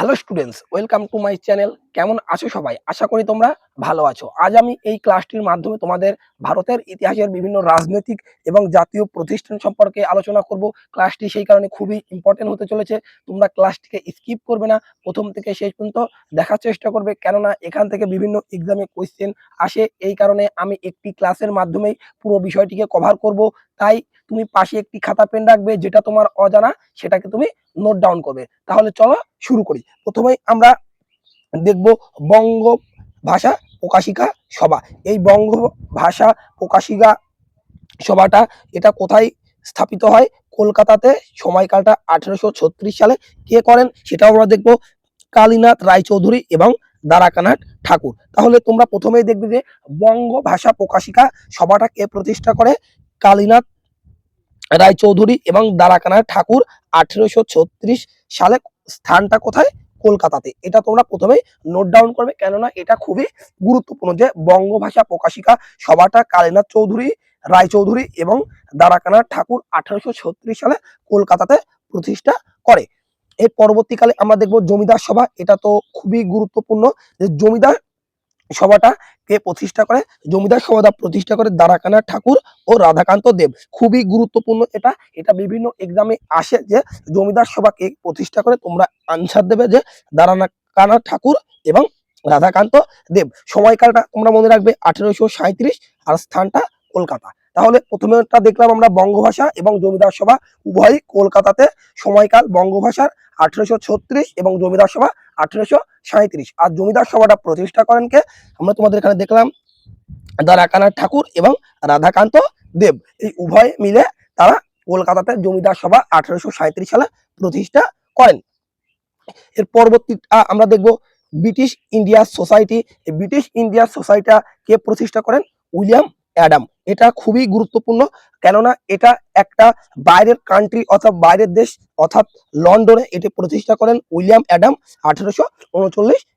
Hello students welcome to my channel কেমন আছো সবাই? আশা করি তোমরা ভালো আছো। আজ আমি এই ক্লাসটির মাধ্যমে তোমাদের ভারতের ইতিহাসের বিভিন্ন রাজনৈতিক এবং জাতীয় প্রতিষ্ঠান সম্পর্কে আলোচনা করব। ক্লাসটি সেই কারণে খুবই ইম্পর্টেন্ট হতে চলেছে। তোমরা ক্লাসটিকে স্কিপ করবে না। প্রথম থেকে শেষ পর্যন্ত দেখার চেষ্টা করবে। কেননা এখান থেকে বিভিন্ন এক্সামে কোয়েশ্চেন আসে। এই কারণে আমি একটি ক্লাসের মাধ্যমেই পুরো বিষয়টিকে কভার করব। তাই তুমি পাশে একটি খাতা পেন রাখবে, যেটা তোমার অজানা, সেটাকে তুমি নোট ডাউন করবে। তাহলে চলো শুরু করি। প্রথমেই আমরা দেখব বঙ্গ ভাষা প্রকাশিকা সভা। এই বঙ্গ ভাষা প্রকাশিকা সভাটা এটা কোথায় স্থাপিত হয়? কলকাতাতে। সময়কালটা আঠেরোশো ছত্রিশ সালে কে করেন সেটাও আমরা দেখব। কালীনাথ রায়চৌধুরী এবং দ্বারাকানাথ ঠাকুর। তাহলে তোমরা প্রথমেই দেখবে যে বঙ্গ ভাষা প্রকাশিকা সভাটা কে প্রতিষ্ঠা করে? কালীনাথ রায়চৌধুরী এবং দ্বারাকানাথ ঠাকুর আঠেরোশো ছত্রিশ সালে স্থানটা কোথায়? কলকাতাতে। এটা তোমরা প্রথমে নোট ডাউন করবে, কেননা এটা খুবই গুরুত্বপূর্ণ যে বঙ্গভাষা প্রকাশিকা সভাটা কালীনাথ চৌধুরী রায়চৌধুরী এবং দ্বারাকানাথ ঠাকুর আঠারোশো ছত্রিশ সালে কলকাতাতে প্রতিষ্ঠা করে। এর পরবর্তীকালে আমরা দেখব জমিদার সভা, এটা তো খুবই গুরুত্বপূর্ণ যে জমিদার সভাটা কে প্রতিষ্ঠা করে? জমিদার সভাটা প্রতিষ্ঠা করে দ্বারাকানা ঠাকুর ও রাধাকান্ত দেব। খুবই গুরুত্বপূর্ণ এটা। এটা বিভিন্ন এক্সামে আসে যে জমিদার সভা কে প্রতিষ্ঠা করে তোমরা আনসার দেবে যে দ্বারাকানা ঠাকুর এবং রাধাকান্ত দেব। সময়কালটা তোমরা মনে রাখবে আঠেরোশো সাঁত্রিশ আর স্থানটা কলকাতা। তাহলে প্রথমেটা দেখলাম আমরা বঙ্গভাষা এবং জমিদার সভা উভয়ই কলকাতাতে, সময়কাল বঙ্গভাষার আঠেরোশো ছত্রিশ এবং জমিদার সভা আঠেরোশো আর জমিদার সভাটা প্রতিষ্ঠা করেন কে? আমরা তোমাদের এখানে দেখলাম দ্বারাকানাথ ঠাকুর এবং রাধাকান্ত দেব। এই উভয় মিলে তারা কলকাতাতে জমিদার সভা আঠারোশো সালে প্রতিষ্ঠা করেন। এর পরবর্তী আমরা দেখব British India society. British India সোসাইটিটা কে প্রতিষ্ঠা করেন? William Adam. এটা খুবই গুরুত্বপূর্ণ। কেননা এটা একটা বাইরের কান্ট্রি অর্থাৎ বাইরের দেশ অর্থাৎ লন্ডনে এটি প্রতিষ্ঠা করেন উইলিয়াম অ্যাডাম আঠারোশো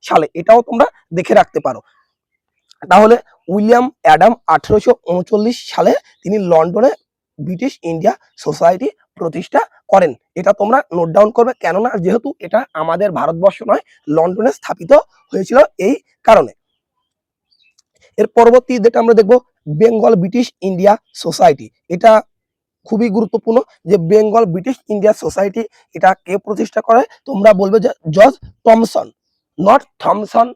সালে। এটাও তোমরা দেখে রাখতে পারো। তাহলে উইলিয়াম অ্যাডাম আঠারোশো সালে তিনি লন্ডনে ব্রিটিশ ইন্ডিয়া সোসাইটি প্রতিষ্ঠা করেন। এটা তোমরা নোট ডাউন করবে, কেননা যেহেতু এটা আমাদের ভারতবর্ষ নয়, লন্ডনে স্থাপিত হয়েছিল এই কারণে। এর পরবর্তী যেটা আমরা দেখব বেঙ্গল ব্রিটিশ ইন্ডিয়া সোসাইটি এটা খুবই গুরুত্বপূর্ণ যে বেঙ্গল ব্রিটিশ ইন্ডিয়া সোসাইটি এটা কে প্রতিষ্ঠা করে? তোমরা বলবে যে জর্জ টমসন নট থমসন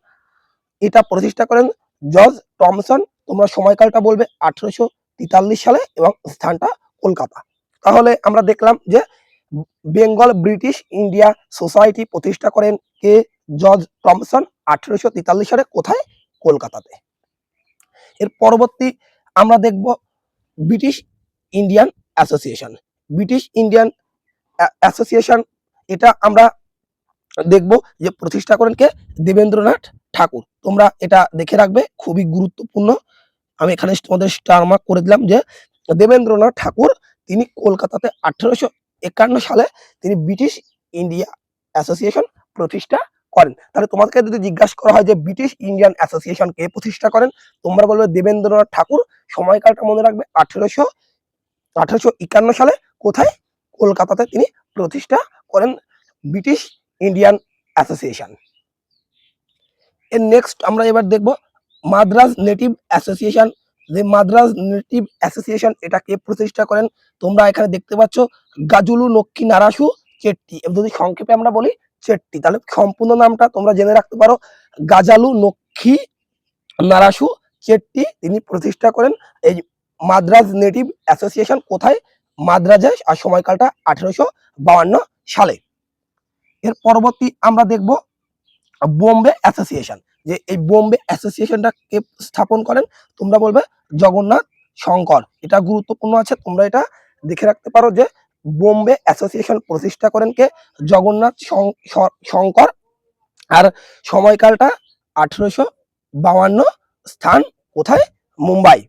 এটা প্রতিষ্ঠা করেন জর্জ টমসন তোমরা সময়কালটা বলবে আঠারোশো তেতাল্লিশ সালে এবং স্থানটা কলকাতা। তাহলে আমরা দেখলাম যে বেঙ্গল ব্রিটিশ ইন্ডিয়া সোসাইটি প্রতিষ্ঠা করেন কে? জর্জ টমসন আঠারোশো তেতাল্লিশ সালে কোথায়? কলকাতাতে। এর পরবর্তী আমরা দেখব British Indian association British Indian association এটা আমরা দেখব যে প্রতিষ্ঠা করেন কে? দেবেন্দ্রনাথ ঠাকুর। তোমরা এটা দেখে রাখবে, খুবই গুরুত্বপূর্ণ। আমি এখানে তোমাদের স্টার মার্ক করে দিলাম যে দেবেন্দ্রনাথ ঠাকুর, তিনি কলকাতাতে আঠারোশো একান্ন সালে তিনি ব্রিটিশ ইন্ডিয়া অ্যাসোসিয়েশন প্রতিষ্ঠা করেন। তাহলে তোমাকে যদি জিজ্ঞাসা করা হয় যে ব্রিটিশ ইন্ডিয়ান অ্যাসোসিয়েশন কে প্রতিষ্ঠা করেন, তোমরা বলবে দেবেন্দ্রনাথ ঠাকুর। সময়কালটা মনে রাখবে আঠেরোশো, আঠারোশো একান্ন সালে কোথায়? কলকাতাতে তিনি প্রতিষ্ঠা করেন ব্রিটিশ ইন্ডিয়ান অ্যাসোসিয়েশন। এর নেক্সট আমরা এবার দেখব মাদ্রাজ নেটিভ অ্যাসোসিয়েশন। যে মাদ্রাজ নেটিভ অ্যাসোসিয়েশন এটা কে প্রতিষ্ঠা করেন? তোমরা এখানে দেখতে পাচ্ছ গাজুলু নক্ষী নারাসু চেট্টি। যদি সংক্ষেপে আমরা বলি চেট্টি তাহলে সম্পূর্ণ নামটা তোমরা জেনে রাখতে পারো। গাজালু, নক্ষী, নারাসু চেট্টি তিনি প্রতিষ্ঠা করেন এই মাদ্রাজ নেটিভ অ্যাসোসিয়েশন কোথায়? মাদ্রাজে আর সময়কালটা আঠেরোশো সালে। এর পরবর্তী আমরা দেখব বোম্বে অ্যাসোসিয়েশন। যে এই বোম্বে অ্যাসোসিয়েশনটা কে স্থাপন করেন? তোমরা বলবে জগন্নাথ শঙ্কর। এটা গুরুত্বপূর্ণ আছে, তোমরা এটা দেখে রাখতে পারো যে বোম্বে অ্যাসোসিয়েশন প্রতিষ্ঠা করেন কে? জগন্নাথ শঙ্কর। আর সময়কালটা আঠেরোশো বাউান্ন স্থান কোথায়? মুম্বাই।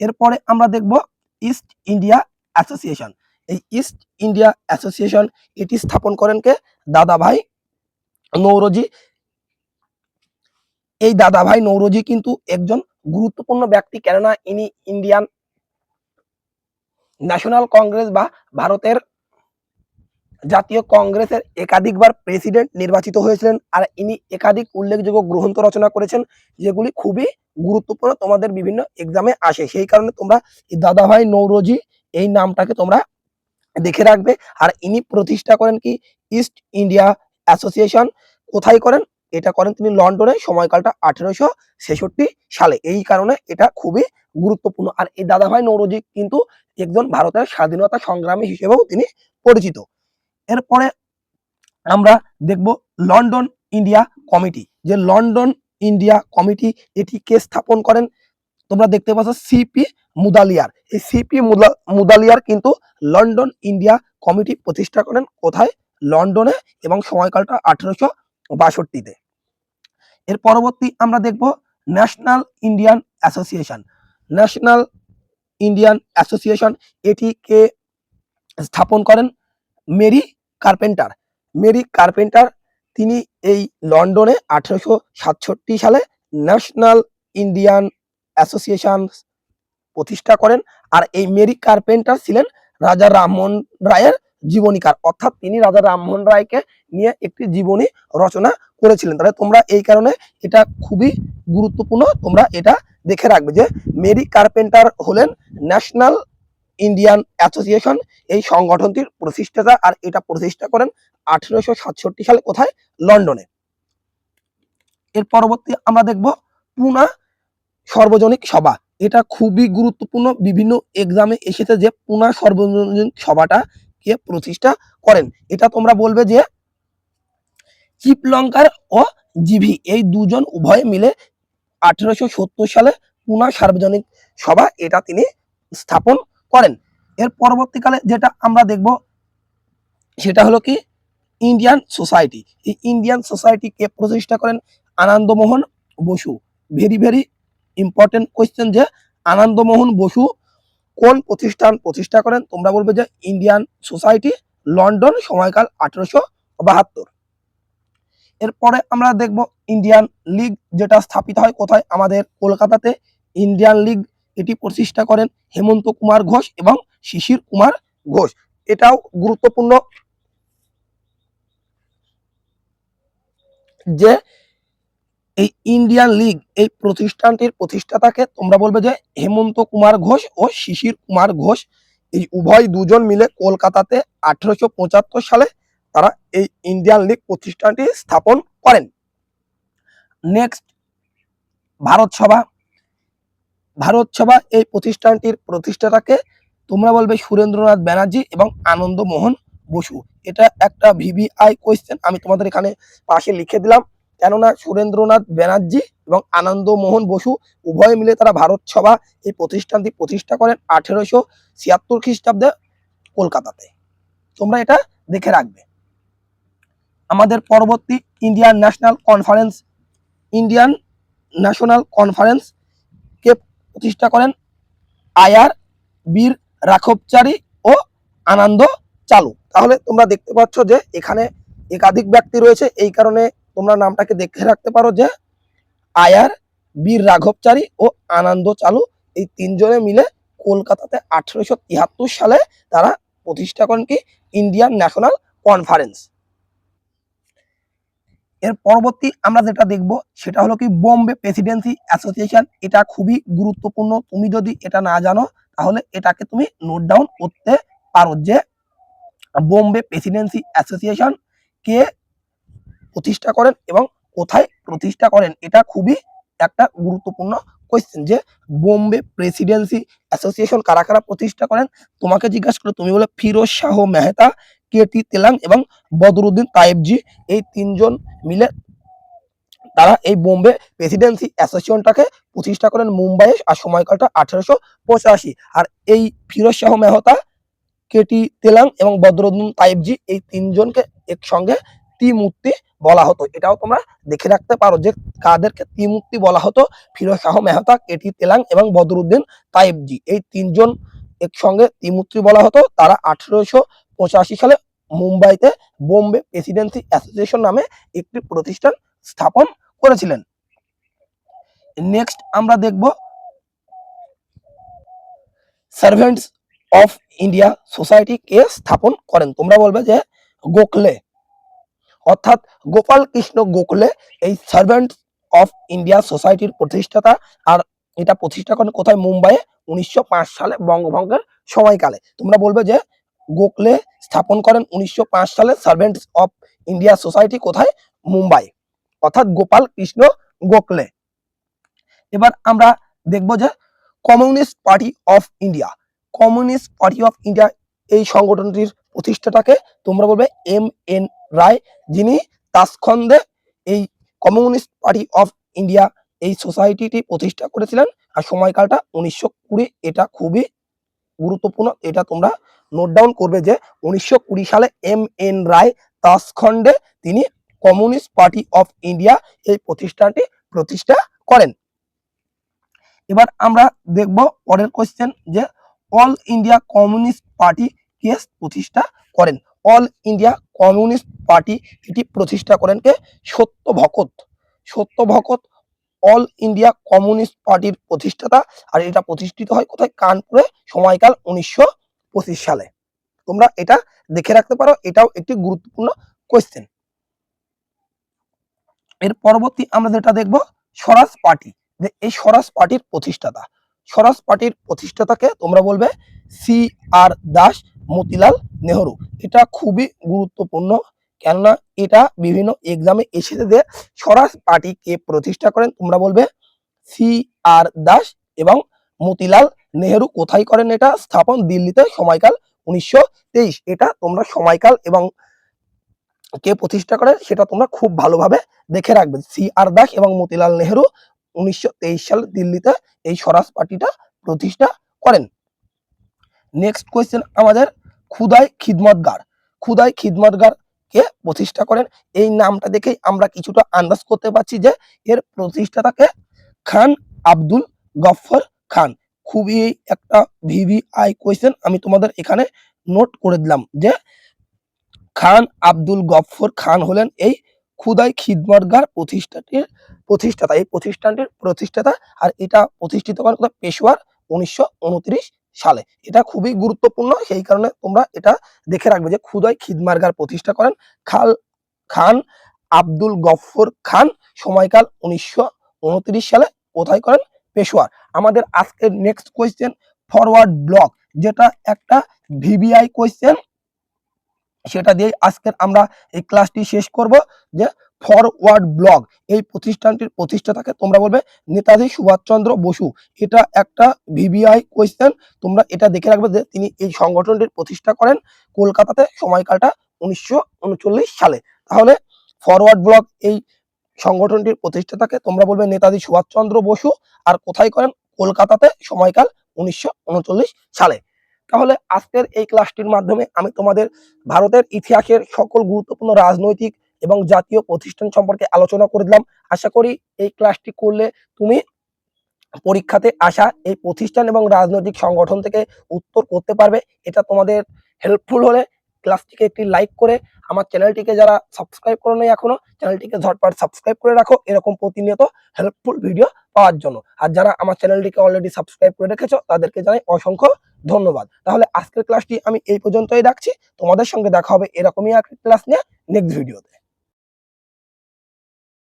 এরপরে আমরা দেখব ইস্ট ইন্ডিয়া অ্যাসোসিয়েশন। এই ইস্ট ইন্ডিয়া অ্যাসোসিয়েশন এটি স্থাপন করেন কে? দাদাভাই নৌরজি। এই দাদাভাই নৌরজি কিন্তু একজন গুরুত্বপূর্ণ ব্যক্তি, কেননা ইনি ইন্ডিয়ান ন্যাশনাল কংগ্রেস বা ভারতের জাতীয় কংগ্রেসের একাধিকবার প্রেসিডেন্ট নির্বাচিত হয়েছিলেন। আর ইনি একাধিক উল্লেখযোগ্য গ্রন্থ রচনা করেছেন, যেগুলি খুবই গুরুত্বপূর্ণ তোমাদের বিভিন্ন এক্সামে আসে। সেই কারণে তোমরা দাদাভাই নৌরোজি এই নামটাকে তোমরা দেখে রাখবে। আর ইনি প্রতিষ্ঠা করেন কি ইস্ট ইন্ডিয়া অ্যাসোসিয়েশন কোথায় করেন? এটা করেন তিনি লন্ডনে, সময়কালটা আঠেরোশো ছেষট্টি সালে। এই কারণে এটা খুবই গুরুত্বপূর্ণ। আর এই দাদাভাই নৌরোজি কিন্তু একজন ভারতের স্বাধীনতা সংগ্রামী হিসেবেও তিনি পরিচিত। এরপরে আমরা দেখব লন্ডন ইন্ডিয়া কমিটি। যে লন্ডন ইন্ডিয়া কমিটি এটি কে স্থাপন করেন? তোমরা দেখতে পাচ্ছ সিপি মুদালিয়ার। এই সিপি মুদালিয়ার কিন্তু লন্ডন ইন্ডিয়া কমিটি প্রতিষ্ঠা করেন কোথায়? লন্ডনে। এবং সময়কালটা আঠেরোশো বাষট্টিতে। এর পরবর্তী আমরা দেখব national Indian association national Indian association এটি কে স্থাপন করেন? Mary carpenter. মেরি কার্পেন্টার, তিনি এই লন্ডনে আঠেরোশো সাতষট্টি সালে ন্যাশনাল ইন্ডিয়ান অ্যাসোসিয়েশন প্রতিষ্ঠা করেন। আর এই মেরি কার্পেন্টার ছিলেন রাজা রামমোহন রায়ের জীবনীকার। অর্থাৎ তিনি রাজা রামমোহন রায়কে নিয়ে একটি জীবনী রচনা করেছিলেন। তাহলে তোমরা এই কারণে এটা খুবই গুরুত্বপূর্ণ। তোমরা এটা দেখে রাখবে যে মেরি কার্পেন্টার হলেন ন্যাশনাল ইন্ডিয়ান অ্যাসোসিয়েশন। এই সংগঠনটির প্রতিষ্ঠাতা আর এটা প্রতিষ্ঠা করেন আঠেরোশো সাতষট্টি সালে কোথায়? লন্ডনে। এর পরবর্তী আমরা দেখব পুনা সর্বজনিক সভা। এটা খুবই গুরুত্বপূর্ণ। বিভিন্ন এক্সামে এসেছে যে পুনা সর্বজনীন সভাটা কে প্রতিষ্ঠা করেন। এটা তোমরা বলবে যে চিপলঙ্কার ও জিভি, এই দুজন উভয়ে মিলে আঠেরোশো সত্তর সালে পুনা সার্বজনিক সভা এটা তিনি স্থাপন করেন। এর পরবর্তীকালে যেটা আমরা দেখব, সেটা হলো কি? ইন্ডিয়ান সোসাইটি এই ইন্ডিয়ান সোসাইটি কে প্রতিষ্ঠা করেন Anandamohan Basu. Very very important question যে আনন্দমোহন বসু কোন প্রতিষ্ঠান প্রতিষ্ঠা করেন? তোমরা বলবে যে ইন্ডিয়ান সোসাইটি লন্ডন সময়কাল আঠেরোশো বাহাত্তর। এরপরে আমরা দেখব ইন্ডিয়ান লিগ যেটা স্থাপিত হয় কোথায়? আমাদের কলকাতাতে ইন্ডিয়ান লিগ এটি প্রতিষ্ঠা করেন হেমন্ত কুমার ঘোষ এবং শিশির কুমার ঘোষ। এটাও গুরুত্বপূর্ণ যে এই ইন্ডিয়ান লিগ এই প্রতিষ্ঠানটির প্রতিষ্ঠাতাকে তোমরা বলবে যে হেমন্ত কুমার ঘোষ ও শিশির কুমার ঘোষ। এই উভয় দুজন মিলে কলকাতাতে আঠেরোশো পঁচাত্তর সালে তারা এই ইন্ডিয়ান লিগ প্রতিষ্ঠানটি স্থাপন করেন। নেক্সট ভারত সভা। ভারত সভা এই প্রতিষ্ঠানটির প্রতিষ্ঠাতাকে তোমরা বলবে সুরেন্দ্রনাথ ব্যানার্জি এবং আনন্দ মোহন বসু। এটা একটা ভিভিআই কোয়েশ্চেন আমি তোমাদের এখানে পাশে লিখে দিলাম। কেননা সুরেন্দ্রনাথ ব্যানার্জি এবং আনন্দমোহন বসু উভয় মিলে তারা ভারত সভা এই প্রতিষ্ঠানটি প্রতিষ্ঠা করেন আঠেরোশো ছিয়াত্তর খ্রিস্টাব্দে কলকাতাতে। তোমরা এটা দেখে রাখবে। আমাদের পরবর্তী Indian national conference, Indian national conference কে প্রতিষ্ঠা করেন আয়ার বীর রাঘবচারী ও আনন্দ চালু। তাহলে তোমরা দেখতে পাচ্ছ যে এখানে একাধিক ব্যক্তি রয়েছে। এই কারণে তোমরা নামটাকে দেখে রাখতে পারো যে আয়ার, বীর রাঘবচারী ও আনন্দ চালু এই তিনজনে মিলে কলকাতাতে আঠেরোশো তিয়াত্তর সালে তারা প্রতিষ্ঠা করেন কি? ইন্ডিয়ান ন্যাশনাল কনফারেন্স এর পরবর্তী আমরা যেটা দেখব, সেটা হলো কি বোম্বে প্রেসিডেন্সি অ্যাসোসিয়েশন এটা খুবই গুরুত্বপূর্ণ। তুমি যদি এটা না জানো, তাহলে এটাকে তুমি নোট ডাউন করতে পারো যে বোম্বে প্রেসিডেন্সি অ্যাসোসিয়েশন কে প্রতিষ্ঠা করেন এবং কোথায় প্রতিষ্ঠা করেন, এটা খুবই একটা গুরুত্বপূর্ণ কোয়েশ্চেন যে বোম্বে প্রেসিডেন্সি অ্যাসোসিয়েশন কারা কারা প্রতিষ্ঠা করেন? তোমাকে জিজ্ঞাসা করে তুমি বলে ফিরোজ শাহ মেহতা, কে টি তেলাং এবং বদরুদ্দিন তায়েবজি এই তিনজন মিলে তারা এই বোম্বে প্রেসিডেন্সি অ্যাসোসিয়েশনটাকে প্রতিষ্ঠা করেন মুম্বাইয়ে আর সময়কালটা আঠারোশো পঁচাশি। আর এই ফিরোজ শাহ মেহতা কেটি তেলাং এবং বদরুদ্দিন তাইবজি এই তিনজনকে একসঙ্গে ত্রিমূর্তি বলা হতো। এটাও তোমরা দেখে রাখতে পারো যে কাদেরকে ত্রিমূর্তি বলা হতো। ফিরোজ শাহ মেহতা কেটি তেলাং এবং বদরুদ্দিন তাইবজি। এই তিনজন একসঙ্গে ত্রিমূর্তি বলা হতো। তারা আঠেরোশো পঁচাশি সালে মুম্বাইতে বোম্বে প্রেসিডেন্সি অ্যাসোসিয়েশন নামে একটি প্রতিষ্ঠান স্থাপন করেছিলেন। নেক্সট আমরা দেখব সার্ভেন্টস অফ ইন্ডিয়া সোসাইটি কে স্থাপন করেন। তোমরা বলবে যে গোখলে। অর্থাৎ গোপাল কৃষ্ণ গোখলে এই সার্ভেন্ট অফ ইন্ডিয়া সোসাইটির প্রতিষ্ঠাতা। আর এটা প্রতিষ্ঠা করেন কোথায়? মুম্বাইয়ে উনিশশো পাঁচ সালে বঙ্গভঙ্গের সময়কালে। তোমরা বলবে যে গোখলে স্থাপন করেন উনিশশো পাঁচ সালে সার্ভেন্টস অফ ইন্ডিয়া সোসাইটি কোথায়? মুম্বাই। অর্থাৎ গোপাল কৃষ্ণ গোখলে। এবার আমরা দেখব যে communist party of India communist party of India এই সংগঠনটির প্রতিষ্ঠাতাকে তোমরা বলবে এম এন রায়, যিনি তাসখন্দে এই কমিউনিস্ট পার্টি অফ ইন্ডিয়া এই সোসাইটিটি প্রতিষ্ঠা করেছিলেন। আর সময়কালটা উনিশশো কুড়ি, এটা খুবই গুরুত্বপূর্ণ। এটা তোমরা নোট ডাউন করবে যে উনিশশো কুড়ি সালে এম এন রায় তাসখণ্ডে তিনি কমিউনিস্ট পার্টি অফ ইন্ডিয়া এই প্রতিষ্ঠানটি প্রতিষ্ঠা করেন। এবার আমরা দেখব পরের কোশ্চেন যে অল ইন্ডিয়া কমিউনিস্ট পার্টি কে প্রতিষ্ঠা করেন। অল ইন্ডিয়া কমিউনিস্ট পার্টি এটি প্রতিষ্ঠা করেন কে? সত্য ভকত। সত্য ভকত অল ইন্ডিয়া কমিউনিস্ট পার্টির প্রতিষ্ঠাতা। আর এটা প্রতিষ্ঠিত হয় কোথায়? কানপুরে, সময়কাল উনিশশো পঁচিশ সালে। তোমরা এটা দেখে রাখতে পারো, এটাও একটি গুরুত্বপূর্ণ কোয়েশ্চেন এর পরবর্তী আমরা যেটা দেখব, স্বরাজ পার্টি। যে এই স্বরাজ পার্টির প্রতিষ্ঠাতা। স্বরাজ পার্টির প্রতিষ্ঠাতাকে তোমরা বলবে সি আর দাস। মতিলাল নেহরু। এটা খুবই গুরুত্বপূর্ণ, কেননা এটা বিভিন্ন এক্সামে এসেছে যে স্বরাজ পার্টি কে প্রতিষ্ঠা করেন, তোমরা বলবে সি আর দাস এবং মতিলাল নেহেরু কোথায় করেন এটা স্থাপন দিল্লিতে সময়কাল উনিশশো তেইশ। এটা তোমরা সময়কাল এবং কে প্রতিষ্ঠা করেন সেটা তোমরা খুব ভালোভাবে দেখে রাখবে। সি আর দাস এবং মতিলাল নেহেরু উনিশশো সালে দিল্লিতে এই স্বরাজ পার্টিটা প্রতিষ্ঠা করেন। নেক্সট কোয়েশ্চেন আমাদের খুদাই খিদমতগার। খুদাই খিদমতগার কে প্রতিষ্ঠা করেন। এই নামটা দেখেই আমরা কিছুটা আন্দাজ করতে পারছি যে এর প্রতিষ্ঠাতাকে খান আব্দুল গফর খান। খুবই একটা ভিভিআই কোয়েশ্চেন আমি তোমাদের এখানে নোট করে দিলাম যে খান আব্দুল গফর খান হলেন এই খুদাই খিদমতগার প্রতিষ্ঠাটির প্রতিষ্ঠাতা। এই প্রতিষ্ঠানটির প্রতিষ্ঠাতা আর এটা প্রতিষ্ঠিত করেন পেশোয়ার উনিশশো উনত্রিশ সালে। এটা খুবই গুরুত্বপূর্ণ, সেই কারণে তোমরা এটা দেখে রাখবে যে খুদাই খিদমার্গার প্রতিষ্ঠা করেন খাল খান আব্দুল গফর খান, সময়কাল উনিশশো সালে কোথায় করেন? পেশোয়ার। আমাদের আজকের নেক্সট কোয়েশ্চেন ফরওয়ার্ড ব্লক যেটা একটা ভিভিআই কোয়েশ্চেন সেটা দিয়ে আজকের আমরা এই ক্লাসটি শেষ করব, যে ফরওয়ার্ড ব্লক এই প্রতিষ্ঠানটির প্রতিষ্ঠাতাকে তোমরা বলবে, নেতাজি সুভাষচন্দ্র বসু। এটা একটা ভিভিআই কোয়েশ্চেন তোমরা এটা দেখে রাখবে যে তিনি এই সংগঠনটির প্রতিষ্ঠা করেন কলকাতাতে সময়কালটা উনিশশো উনচল্লিশ সালে। তাহলে ফরওয়ার্ড ব্লক এই সংগঠনটির প্রতিষ্ঠাতাকে তোমরা বলবে নেতাজি সুভাষচন্দ্র বসু আর কোথায় করেন? কলকাতাতে সময়কাল উনিশশো উনচল্লিশ সালে। তাহলে আজকের এই ক্লাসটির মাধ্যমে আমি তোমাদের ভারতের ইতিহাসের সকল গুরুত্বপূর্ণ রাজনৈতিক এবং জাতীয় প্রতিষ্ঠান সম্পর্কে আলোচনা করে দিলাম। আশা করি এই ক্লাসটি করলে তুমি পরীক্ষাতে আসা এই প্রতিষ্ঠান এবং রাজনৈতিক সংগঠন থেকে উত্তর করতে পারবে। এটা তোমাদের হেল্পফুল হলে ক্লাসটিকে একটি লাইক করে আমার চ্যানেলটিকে যারা সাবস্ক্রাইব করো নাই এখনও, চ্যানেলটিকে ঝটপট সাবস্ক্রাইব করে রাখো। এরকম প্রতিনিয়ত হেল্পফুল ভিডিও পাওয়ার জন্য। আর যারা আমার চ্যানেলটিকে অলরেডি সাবস্ক্রাইব করে রেখেছো, তাদেরকে জানাই অসংখ্য ধন্যবাদ। তাহলে আজকের ক্লাসটি আমি এই পর্যন্তই রাখছি। তোমাদের সঙ্গে দেখা হবে এরকমই এক ক্লাস নিয়ে নেক্সট ভিডিওতে